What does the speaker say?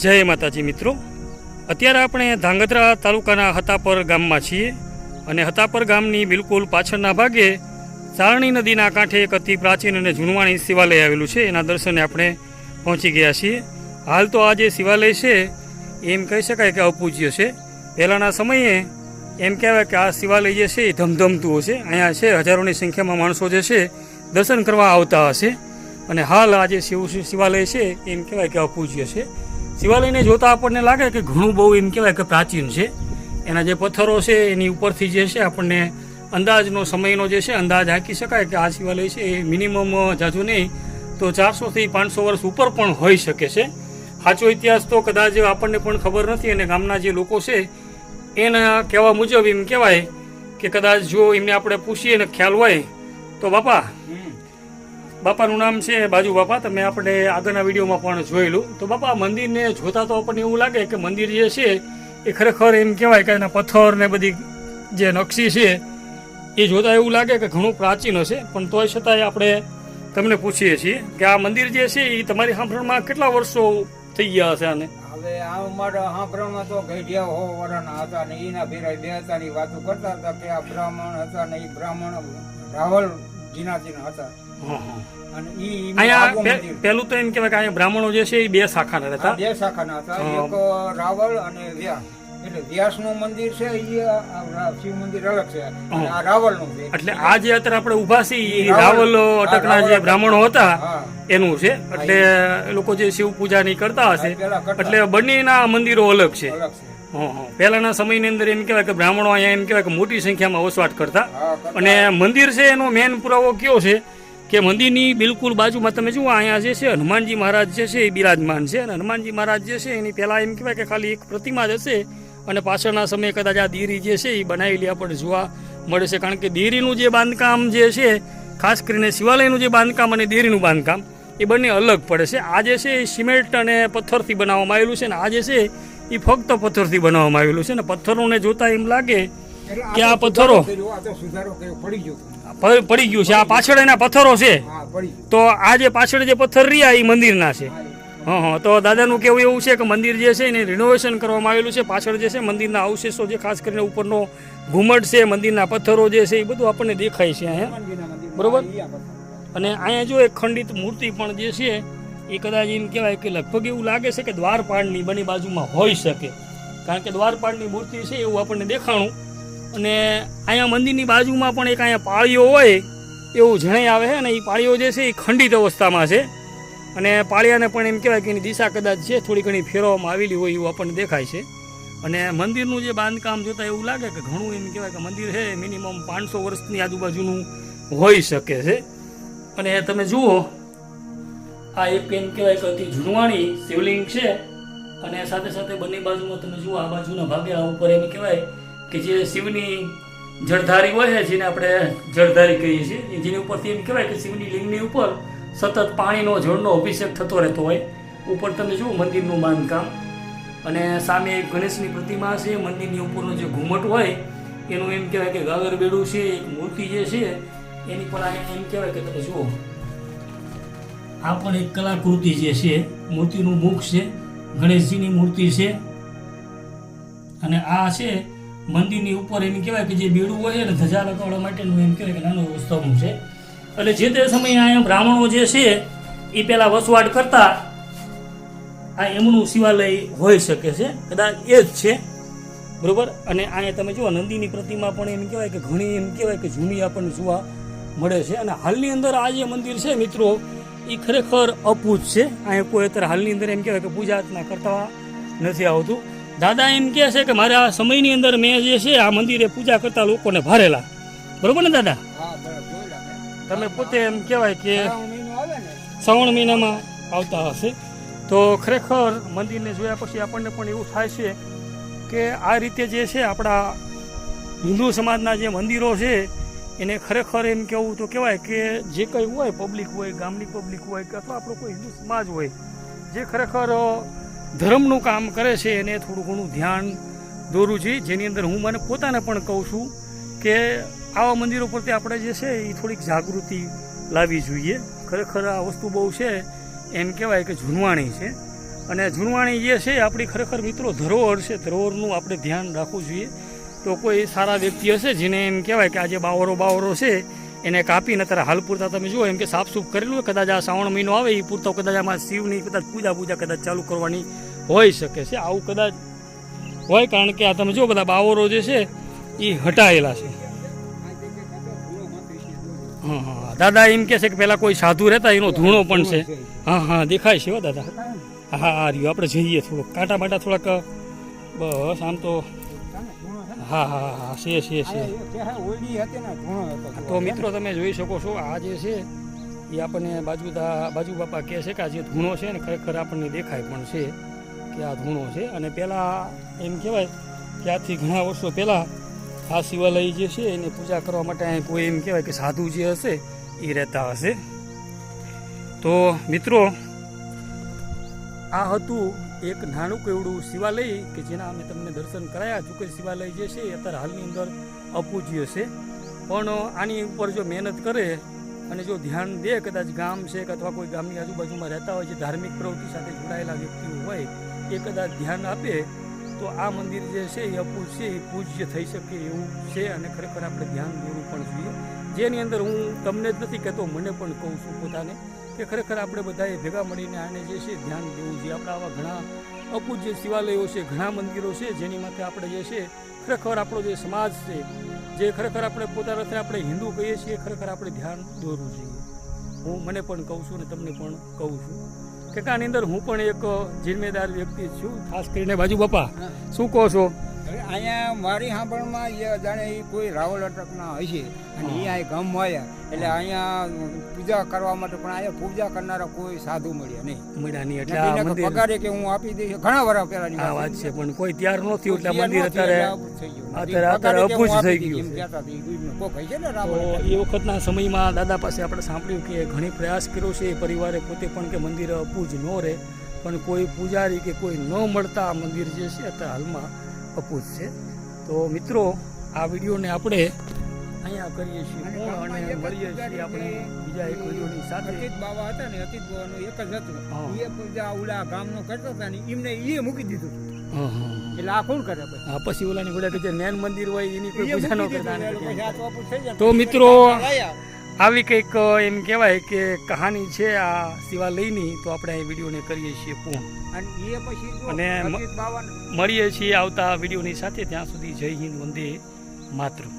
જય માતાજી મિત્રો. અત્યારે આપણે ધાંગધ્રા તાલુકાના હતાપર ગામમાં છીએ અને હતાપર ગામની બિલકુલ પાછળના ભાગે ચારણી નદીના કાંઠે એક અતિ પ્રાચીન અને જૂનવાણી શિવાલય આવેલું છે. એના દર્શને આપણે પહોંચી ગયા છીએ. હાલ તો આ જે શિવાલય છે, એમ કહી શકાય કે અપૂજ્ય છે. પહેલાંના સમયે એમ કહેવાય કે આ શિવાલય જે છે, એ ધમધમતું હશે. અહીંયા છે, હજારોની સંખ્યામાં માણસો જે છે, દર્શન કરવા આવતા હશે. અને હાલ આ જે શિવ શિવાલય છે, એમ કહેવાય કે અપૂજ્ય છે. શિવાલયને જોતા આપણને લાગે કે ઘણું બહુ એમ કહેવાય કે પ્રાચીન છે. એના જે પથ્થરો છે, એની ઉપરથી જે છે, આપણને અંદાજનો સમયનો જે છે, અંદાજ હાંકી શકાય કે આ શિવાલય છે એ મિનિમમ જાજુ નહીં, તો ચારસોથી પાંચસો વર્ષ ઉપર પણ હોઈ શકે છે. સાચો ઇતિહાસ તો કદાચ આપણને પણ ખબર નથી અને ગામના જે લોકો છે, એના કહેવા મુજબ એમ કહેવાય કે કદાચ જો એમને આપણે પૂછીએ ને ખ્યાલ હોય, તો બાપા બાપાનું નામ છે બાજુ બાપા તમે આપણે આગળના વિડીયોમાં પણ જોયેલું. તો બાપા મંદિરને જોતા તો આપણને એવું લાગે કે મંદિર જે છે એ ખરેખર એમ કહેવાય કે એના પથ્થર ને બધી જે નકશી છે એ જોતા એવું લાગે કે ઘણું પ્રાચીન હશે. પણ તોય છતાંય આપણે તમને પૂછીએ છીએ કે આ મંદિર જે છે એ તમારી સાંભળમાં કેટલા વર્ષો થઈ ગયા હશે આને? હવે આ અમારા સાંભળવામાં તો ગઢિયા હો વરાના હતા ને એના ભેરા બે હતા ની વાતો કરતા હતા કે આ બ્રાહ્મણ હતા ને એ બ્રાહ્મણ રાવલ જીનાજીના હતા. અહીંયા પહેલું તો એમ કહેવાય કે અહીંયા બ્રાહ્મણો જે છે એ બે શાખાના આ રહેતા બે શાખાના હતા. એક રાવલ અને વ્યાસ. એટલે વ્યાસનું મંદિર છે એ શિવ મંદિર અલગ છે. આ રાવલનું છે. એટલે આ જે અત્યારે આપણે ઊભા છીએ એ રાવલ- અટકના જે બ્રાહ્મણો હતા એનું છે. એટલે લોકો જે શિવ પૂજાની કરતા હશે પેલા. એટલે બંનેના મંદિરો અલગ છે. છે. પહેલાના સમયની અંદર એમ કહેવાય કે બ્રાહ્મણો અહીંયા એમ કહેવાય કે મોટી સંખ્યામાં વસવાટ કરતા. અને મંદિર છે એનો મેન પુરાવો કયો છે? કે મંદિરની બિલકુલ બાજુમાં તમે જુઓ અહીંયા જે છે હનુમાનજી મહારાજ જે છે એ બિરાજમાન છે. અને હનુમાનજી મહારાજ જે છે એની પહેલાં એમ કહેવાય કે ખાલી એક પ્રતિમા જ હશે અને પાછળના સમયે કદાચ આ દીરી જે છે એ બનાવેલી આપણને જોવા મળે છે. કારણ કે દેરીનું જે બાંધકામ જે છે ખાસ કરીને શિવાલયનું જે બાંધકામ અને દેરીનું બાંધકામ એ બંને અલગ પડે છે. આ જે છે એ સિમેન્ટ અને પથ્થરથી બનાવવામાં આવેલું છે અને આ જે છે એ ફક્ત પથ્થરથી બનાવવામાં આવેલું છે. અને પથ્થરોને જોતા એમ લાગે કે આ પથ્થરો? સુધારો પડી ગયો. પડી ગયું છે. આ પાછળ એના પથ્થરો છે. તો આ જે પાછળ જે પથ્થર રહ્યા એ મંદિરના છે. હા, હા તો દાદાનું કેવું એવું છે કે મંદિર જે છે એને રિનોવેશન કરવામાં આવેલું છે. પાછળ જે છે મંદિરના અવશેષો જે ખાસ કરીને ઉપરનો ઘુમટ છે મંદિરના પથ્થરો જે છે એ બધું આપણને દેખાય છે અહીંયા. બરોબર. અને અહીંયા જો એક ખંડિત મૂર્તિ પણ જે છે એ કદાચ એમ કહેવાય કે લગભગ એવું લાગે છે કે દ્વારપાળની બની બાજુમાં હોઈ શકે. કારણ કે દ્વારપાળની મૂર્તિ છે એવું આપણને દેખાણું. અને અહીંયા મંદિરની બાજુમાં પણ એક અહીંયા પાળીઓ હોય, એવું જણાઈ આવે છે અને એ પાળીઓ જે છે એ ખંડિત અવસ્થામાં છે. અને પાળિયાને પણ એમ કહેવાય કે એની દિશા કદાચ છે, થોડી ઘણી ફેરવવામાં આવેલી હોય એવું આપણને દેખાય છે. અને મંદિરનું જે બાંધકામ જોતાં એવું લાગે કે ઘણું એમ કહેવાય કે મંદિર છે, મિનિમમ પાંચસો વર્ષની આજુબાજુનું હોઈ શકે છે. અને તમે જુઓ, આ એક એમ કહેવાય કે અતિ જૂનવાણી શિવલિંગ છે. અને સાથે સાથે બંને બાજુમાં તમે જુઓ, આ બાજુના ભાગે આ ઉપર એમ કહેવાય કે જે શિવની જળધારી હોય છે, જેને આપણે જળધારી કહીએ છીએ જેની ઉપરથી એમ કહેવાય કે શિવની લિંગની ઉપર સતત પાણીનો, જળનો અભિષેક થતો રહેતો હોય. ઉપર તમે જુઓ મંદિરનું બાંધકામ. અને સામે ગણેશની પ્રતિમા છે, મંદિરની ઉપરનો જે ઘુમટ હોય, એનું એમ કહેવાય કે ગાગર બેડું છે, એક મૂર્તિ જે છે, એની પણ આ એમ કહેવાય કે તમે જુઓ. આ પણ એક કલાકૃતિ જે છે, મૂર્તિનું મુખ છે, ગણેશજીની મૂર્તિ છે. અને આ છે મંદિરની ઉપર એમ કહેવાય કે જે બેડું હોય ને ધજા લગાવવા માટેનું એમ કહેવાય કે નાનું સ્તંભ છે. એટલે જે તે સમયે અહીંયા બ્રાહ્મણો જે છે એ પહેલાં વસવાટ કરતા આ એમનું શિવાલય હોઈ શકે છે. કદાચ એ જ છે. બરોબર? અને અહીંયા તમે જુઓ, નંદીની પ્રતિમા પણ એમ કહેવાય કે ઘણી એમ કહેવાય કે જૂની આપણને જોવા મળે છે. અને હાલની અંદર આ જે મંદિર છે મિત્રો એ ખરેખર અપૂજ છે. અહીંયા કોઈ અત્યારે હાલની અંદર એમ કહેવાય કે પૂજા અર્ચના કરતા નથી આવતું. દાદા એમ કહે છે કે મારા સમયની અંદર મેં જે છે આ મંદિરે પૂજા કરતા લોકોને ભારેલા બરોબર ને દાદા. તમે પોતે એમ કહેવાય કે શ્રાવણ મહિનામાં આવતા હશે તો ખરેખર મંદિરને જોયા પછી આપણને પણ એવું થાય છે કે આ રીતે જે છે આપણા હિન્દુ સમાજના જે મંદિરો છે, એને ખરેખર એમ કહેવું તો કહેવાય કે જે કંઈ હોય પબ્લિક હોય, ગામની પબ્લિક હોય કે અથવા આપણો કોઈ હિન્દુ સમાજ હોય, જે ખરેખર ધર્મનું કામ કરે છે એને થોડું ઘણું ધ્યાન દોરવું જોઈએ જેની અંદર હું મને પોતાને પણ કહું છું કે આવા મંદિરો પ્રત્યે આપણે જે છે એ થોડીક જાગૃતિ લાવવી જોઈએ. ખરેખર આ વસ્તુ બહુ છે, એમ કહેવાય કે ઝુનવાણી છે. અને ઝુનવાણી જે છે આપણી ખરેખર મિત્રો ધરોહર છે. ધરોહરનું આપણે ધ્યાન રાખવું જોઈએ. તો કોઈ સારા વ્યક્તિ હશે જેને એમ કહેવાય કે આજે બાવરો બાવરો છે એને કાપીને અત્યારે હાલ પૂરતા તમે જુઓ, એમ કે સાફસૂફ કરેલું કદાચ આ શ્રાવણ મહિનો આવે, એ પૂરતો કદાચ આમાં શિવની કદાચ પૂજા પૂજા કદાચ ચાલુ કરવાની હોઈ શકે છે. આવું કદાચ હોય, કારણ કે આ તમે જુઓ બધા બાવરો જે છે એ હટાયેલા છે. હા હા દાદા એમ કે છે કે પેલા કોઈ સાધુ રહેતા, એનો ધૂણો પણ છે. હા હા, દેખાય છે હો, દાદા. હા હા રહ્યું. આપણે જઈએ થોડુંક. કાંટા બાટા થોડાક, બસ, આમ તો હા હા હા છે છે છે તો મિત્રો તમે જોઈ શકો છો આ જે છે એ આપણને બાજુ બાજુ બાપા કહે છે કે આ જે ધૂણો છે ને ખરેખર આપણને દેખાય પણ છે કે આ ધૂણો છે. અને પહેલાં એમ કહેવાય કે આજથી ઘણા વર્ષો પહેલાં આ શિવાલય જે છે એની પૂજા કરવા માટે અહીં કોઈ એમ કહેવાય કે સાધુ જે હશે એ રહેતા હશે. તો મિત્રો આ હતું એક નાનું એવડું શિવાલય કે જેના અમે તમને દર્શન કરાયા જો કે શિવાલય જે છે એ અત્યારે હાલની અંદર અપૂજ્ય છે. પણ આની ઉપર જો મહેનત કરે અને જો ધ્યાન દે, કદાચ ગામ છે કે અથવા કોઈ ગામની આજુબાજુમાં રહેતા હોય, જે ધાર્મિક પ્રવૃત્તિ સાથે જોડાયેલા વ્યક્તિઓ હોય, એ કદાચ ધ્યાન આપે, તો આ મંદિર જે છે એ અપૂજ છે, એ પૂજ્ય થઈ શકે એવું છે અને ખરેખર આપણે ધ્યાન દોરવું પણ જોઈએ. જેની અંદર હું તમને જ નથી કહેતો, મને પણ કહું છું પોતાને. કે ખરેખર આપણે બધાએ ભેગા મળીને આને જે છે ધ્યાન દેવું જોઈએ. આપણા આવા ઘણા અપૂજ્ય શિવાલયો છે ઘણા મંદિરો છે જેની માટે આપણે જે છે ખરેખર આપણો જે સમાજ છે જે ખરેખર આપણે પોતાના આપણે હિન્દુ કહીએ છીએ ખરેખર આપણે ધ્યાન દોરવું જોઈએ. હું મને પણ કહું છું અને તમને પણ કહું છું કે આની અંદર હું પણ એક જિમ્મેદાર વ્યક્તિ છું ખાસ કરીને બાજુ બાપા. શું કહો છો? અહીંયા મારી સાંભળમાં એ જાણે એ કોઈ રાવલ અટકના હશે. અને એ અહીં ગમ આવ્યા એટલે અહીંયા પૂજા કરવા માટે પણ અહીંયા પૂજા કરનારા કોઈ સાધુ મળ્યા નહીં. મળ્યા નહીં. એટલે પગારે કે હું આપી દઈશ. ઘણા વર્ષ પહેલાની વાત છે. પણ કોઈ તૈયાર નથી એટલે મંદિર અત્યારે. અત્યારે- આપી થઈ ગયું. એ વખતના સમયમાં દાદા પાસે આપણે સાંભળ્યું કે ઘણી પ્રયાસ કર્યો છે. એ પરિવારે પોતે પણ કે મંદિર અપૂજ ન રહે. પણ કોઈ પૂજારી કે કોઈ ન મળતા આ મંદિર જે છે અત્યારે હાલમાં અપૂજ છે. તો મિત્રો આ વિડીયોને આપણે અહીંયા કરીએ છીએ અને મળીએ છીએ આપણે બીજા એક વિડીયોની સાથે. અતિત બાવા હતા ને અતિત બાવાનું એક જ હતું. એ પૂજા ઓલા ગામનો કરતા હતા ને એમને એ મૂકી દીધું. એટલે આ કોણ કરે પછી? હા પછી ઓલાની બોલ્યા કે જે મેન મંદિર હોય એની કોઈ પૂજા ન કરતા તો મિત્રો. આવી કંઈક એમ કહેવાય કે કહાની છે આ શિવાલયની તો આપણે આ વિડીયોને કરીએ છીએ પૂર્ણ. અને એ મળીએ છીએ આવતા વિડીયોની સાથે ત્યાં સુધી જય હિન્દ વંદે માતરમ.